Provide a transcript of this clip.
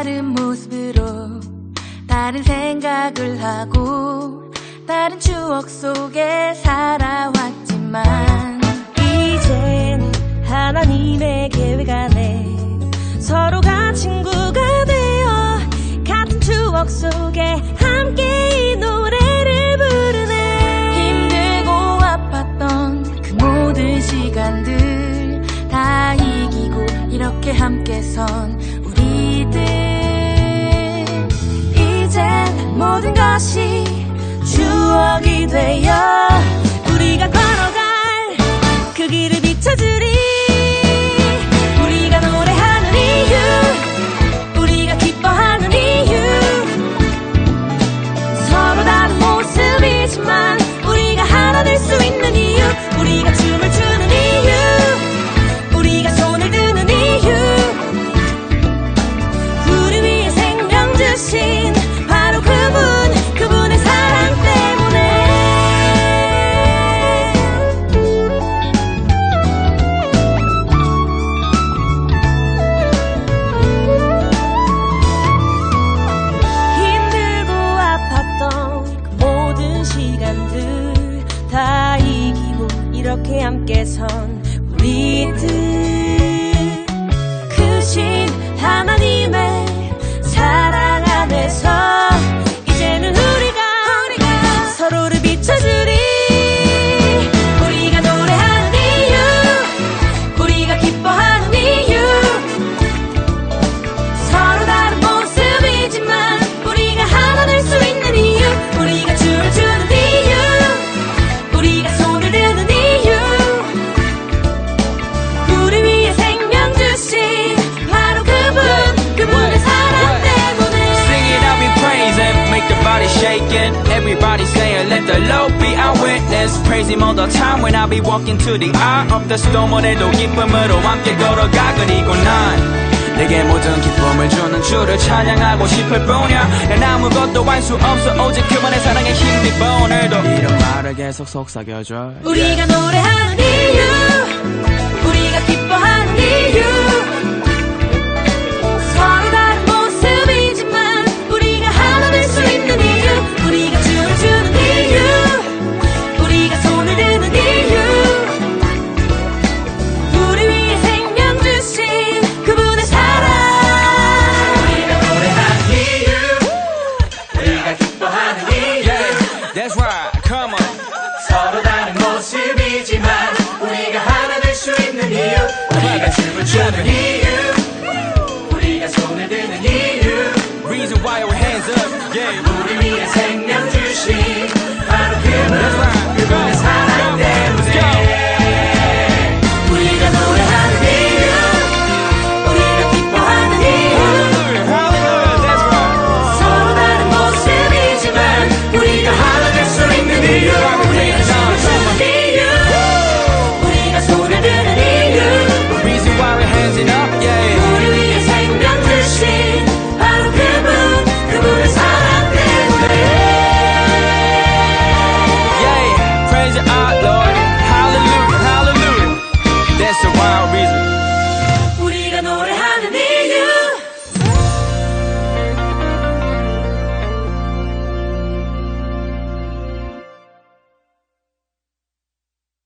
다른 모습으로 다른 생각을 하고 다른 추억 속에 살아왔지만 이젠 하나님의 계획 안에 서로가 친구가 되어 같은 추억 속에 함께 이 노래를 부르네. 힘들고 아팠던 그 모든 시간들 다 이기고 이렇게 함께 선 추억이 되어 우리가 걸어갈 그 길을 비춰주리 함께 선 우리 들 Everybody saying, let the Lord be our witness. Praise Him all the time when I be walking to the eye of the storm. 오늘도 기쁨으로 함께 걸어가 그리고 난 내게 모든 기쁨을 주는 주를 찬양하고 싶을 뿐이야 난 아무것도 할 수 없어 오직 그만의 사랑에 힘입어 오늘도 이런 말을 계속 속삭여줘 우리가 노래하는 이유 우리가 기뻐하는 이유 우리가 춤을 추는 이유 우리가 손을 드는 이유 Reason why our hands up, yeah. 우리 위해 생명 주신